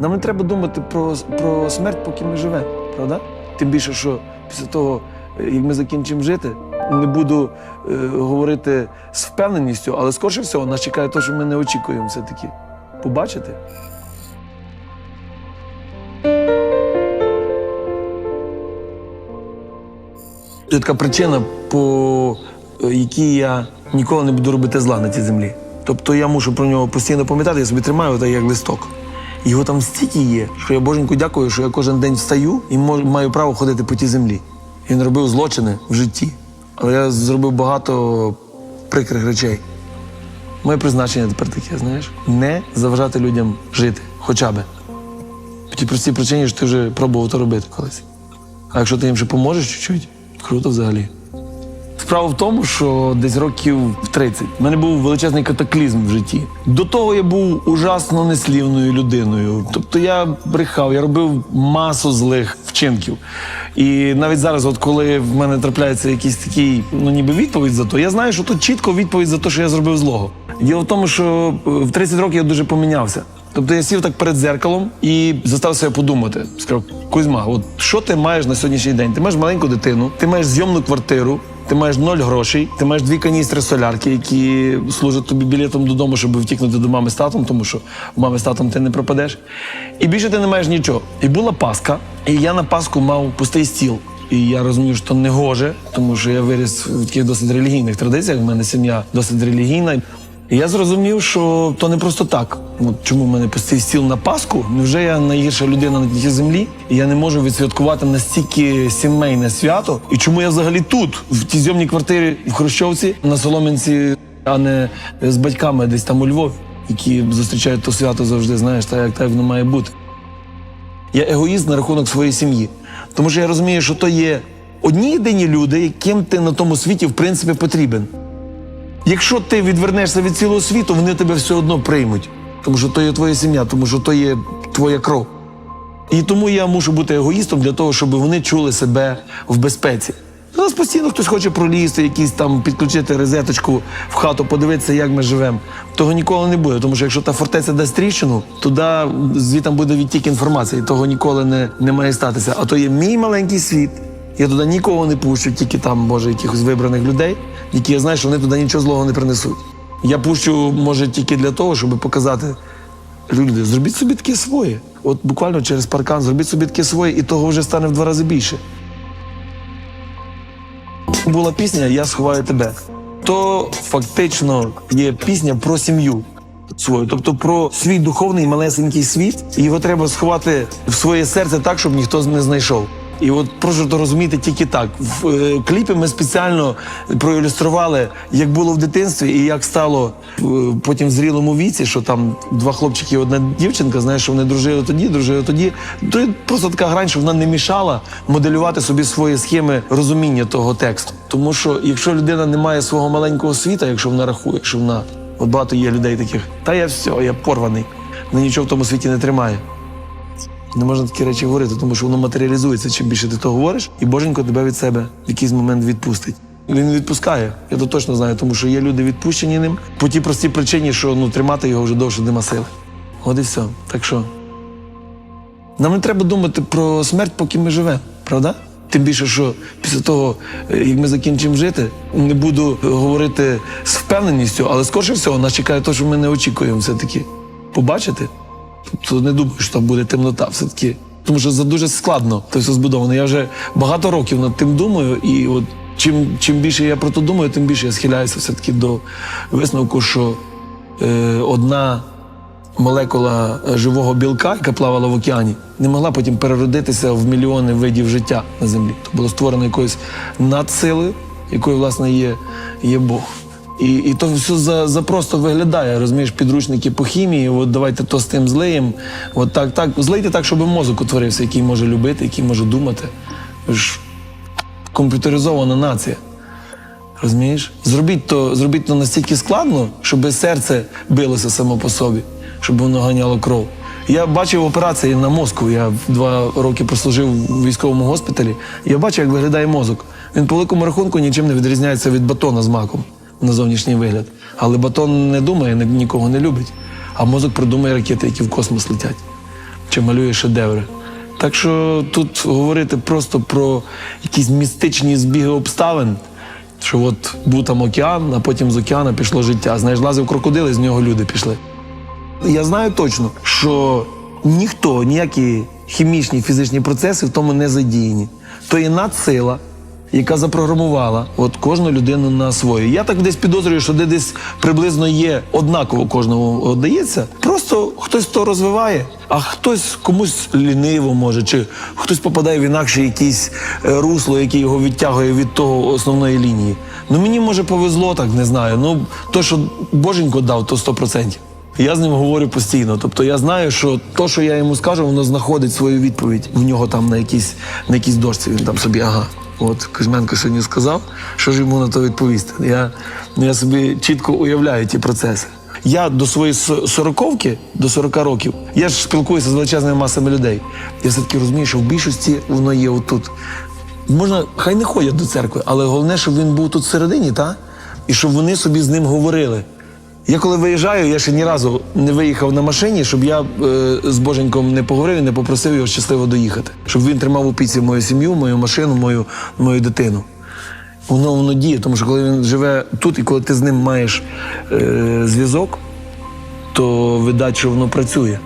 Нам не треба думати про, про смерть, поки ми живемо, правда? Тим більше, що після того, як ми закінчимо жити, не буду е, говорити з впевненістю, але скорше всього нас чекає те, що ми не очікуємо все-таки. Побачити. Це така причина, по е, якій я ніколи не буду робити зла на цій землі. Тобто я мушу про нього постійно пам'ятати, я собі тримаю так, як листок. Його там стільки є, що я боженьку дякую, що я кожен день встаю і маю право ходити по тій землі. Він робив злочини в житті, але я зробив багато прикрих речей. Моє призначення тепер таке, знаєш, не заважати людям жити, хоча би. По тій простій причині, що ти вже пробував то робити колись. А якщо ти їм ще поможеш чуть-чуть, круто взагалі. Справа в тому, що десь років в 30 в мене був величезний катаклізм в житті. До того я був ужасно неслівною людиною. Тобто я брехав, я робив масу злих вчинків. І навіть зараз, от коли в мене трапляється якийсь такий, ну ніби відповідь за то, я знаю, що тут чітко відповідь за те, що я зробив злого. Діло в тому, що е, в 30 років я дуже помінявся. Тобто я сів так перед зеркалом і заставив себе подумати. Сказав, Кузьма, от що ти маєш на сьогоднішній день? Ти маєш маленьку дитину, ти маєш зйомну квартиру, ти маєш ноль грошей, ти маєш дві каністри солярки, які служать тобі білетом додому, щоб втікнути до мами з татом, тому що мами з татом ти не пропадеш. І більше ти не маєш нічого. І була Пасха, і я на Пасху мав пустий стіл. І я розумію, що не гоже, тому що я виріс в таких досить релігійних традиціях. У мене сім'я досить релігійна. І я зрозумів, що то не просто так. От чому в мене пустий стіл на Пасху? Невже я найгірша людина на цій землі? І я не можу відсвяткувати настільки сімейне свято? І чому я взагалі тут, в тій зйомній квартирі в Хрущовці, на Солом'янці, а не з батьками десь там у Львові, які зустрічають то свято завжди, знаєш, так як так воно має бути. Я егоїст на рахунок своєї сім'ї. Тому що я розумію, що то є одні єдині люди, яким ти на тому світі в принципі потрібен. Якщо ти відвернешся від цілого світу, вони тебе все одно приймуть. Тому що то є твоя сім'я, тому що то є твоя кров. І тому я мушу бути егоїстом для того, щоб вони чули себе в безпеці. У нас постійно хтось хоче пролізти, якісь там підключити розеточку в хату, подивитися, як ми живемо. Того ніколи не буде. Тому що якщо та фортеця дасть тріщину, туди звідти буде відтік інформації. Того ніколи не, не має статися. А то є мій маленький світ. Я туди нікого не пущу, тільки там, може, якихось вибраних людей, які я знаю, що вони туди нічого злого не принесуть. Я пущу, може, тільки для того, щоб показати люди, зробіть собі таке своє. От буквально через паркан зробіть собі таке своє, і того вже стане в два рази більше. Була пісня Я сховаю тебе. То фактично є пісня про сім'ю свою, тобто про свій духовний малесенький світ. І його треба сховати в своє серце так, щоб ніхто не знайшов. І от прошу то розуміти тільки так. В е, кліпі ми спеціально проілюстрували, як було в дитинстві, і як стало е, потім в зрілому віці, що там два хлопчики і одна дівчинка, знаєш, що вони дружили тоді, дружили тоді. То просто така грань, щоб вона не мішала моделювати собі свої схеми розуміння того тексту. Тому що якщо людина не має свого маленького світа, якщо вона рахує, що вона от багато є людей таких, та я все, я порваний, мене нічого в тому світі не тримає. Не можна такі речі говорити, тому що воно матеріалізується. Чим більше ти то говориш, і боженько тебе від себе в якийсь момент відпустить. Він відпускає. Я то точно знаю, тому що є люди відпущені ним по тій простій причині, що ну тримати його вже довше нема сили. От і все. Так що нам не треба думати про смерть, поки ми живемо, правда? Тим більше, що після того, е, як ми закінчимо жити, не буду говорити з впевненістю, але скорше всього нас чекає те, що ми не очікуємо все-таки побачити. Тобто не думаю, що там буде темнота все-таки. Тому що за дуже складно це все збудовано. Я вже багато років над тим думаю, і от чим, чим більше я про це думаю, тим більше я схиляюся все-таки до висновку, що е, одна молекула е, живого білка, яка плавала в океані, не могла потім переродитися в мільйони видів життя на землі. То було створено якоюсь надсилою, якою, власне, є, є Бог. І, і то все за, за просто виглядає, розумієш, підручники по хімії, от давайте то з тим злиєм. От так, так. Злийте так, щоб мозок утворився, який може любити, який може думати. Ж комп'ютеризована нація. Розумієш? Зробіть то, зробіть то настільки складно, щоб серце билося само по собі, щоб воно ганяло кров. Я бачив операції на мозку. Я два роки прослужив в військовому госпіталі. Я бачив, як виглядає мозок. Він по великому рахунку нічим не відрізняється від батона з маком на зовнішній вигляд. Але батон не думає, нікого не любить. А мозок придумує ракети, які в космос летять. чи малює шедеври. Так що тут говорити просто про якісь містичні збіги обставин, що от був там океан, а потім з океану пішло життя. Знаєш, лазив крокодил, і з нього люди пішли. Я знаю точно, що ніхто, ніякі хімічні фізичні процеси в тому не задіяні. То є надсила, яка запрограмувала от кожну людину на свою. Я так десь підозрюю, що де десь приблизно є однаково кожному дається. Просто хтось то розвиває, а хтось комусь ліниво може, чи хтось попадає в інакше якесь е, русло, яке його відтягує від того основної лінії. Ну мені може повезло, так не знаю. Ну то, що Боженько дав, то 100%. Я з ним говорю постійно. Тобто я знаю, що то, що я йому скажу, воно знаходить свою відповідь в нього там на якійсь, на якійсь дошці. Він там собі, ага. От Кузьменко сьогодні сказав, що ж йому на то відповісти. Я, я собі чітко уявляю ті процеси. Я до своєї сороковки, до 40 років, я ж спілкуюся з величезними масами людей. Я все-таки розумію, що в більшості воно є отут. Можна, хай не ходять до церкви, але головне, щоб він був тут всередині, та? і щоб вони собі з ним говорили. Я коли виїжджаю, я ще ні разу не виїхав на машині, щоб я е, з Боженьком не поговорив і не попросив його щасливо доїхати. Щоб він тримав у піці мою сім'ю, мою машину, мою, мою дитину. Воно воно діє, тому що коли він живе тут, і коли ти з ним маєш е, зв'язок, то видать, що воно працює.